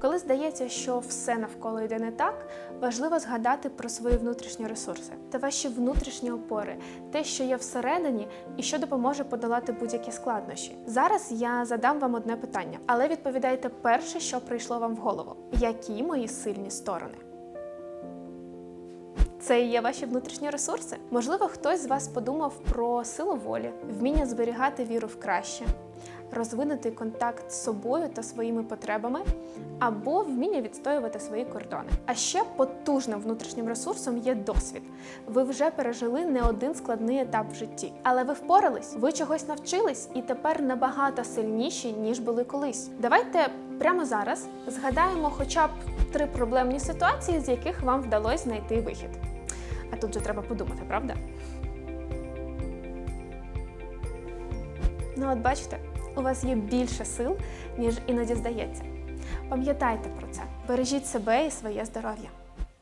Коли здається, що все навколо йде не так, важливо згадати про свої внутрішні ресурси та ваші внутрішні опори, те, що є всередині, і що допоможе подолати будь-які складнощі. Зараз я задам вам одне питання, але відповідайте перше, що прийшло вам в голову: які мої сильні сторони? Це і є ваші внутрішні ресурси. Можливо, хтось з вас подумав про силу волі, вміння зберігати віру в краще, розвинутий контакт з собою та своїми потребами, або вміння відстоювати свої кордони. А ще потужним внутрішнім ресурсом є досвід. Ви вже пережили не один складний етап в житті, але ви впорались, ви чогось навчились і тепер набагато сильніші, ніж були колись. Давайте прямо зараз згадаємо хоча б три проблемні ситуації, з яких вам вдалося знайти вихід. А тут же треба подумати, правда? Ну, от бачите, у вас є більше сил, ніж іноді здається. Пам'ятайте про це, бережіть себе і своє здоров'я.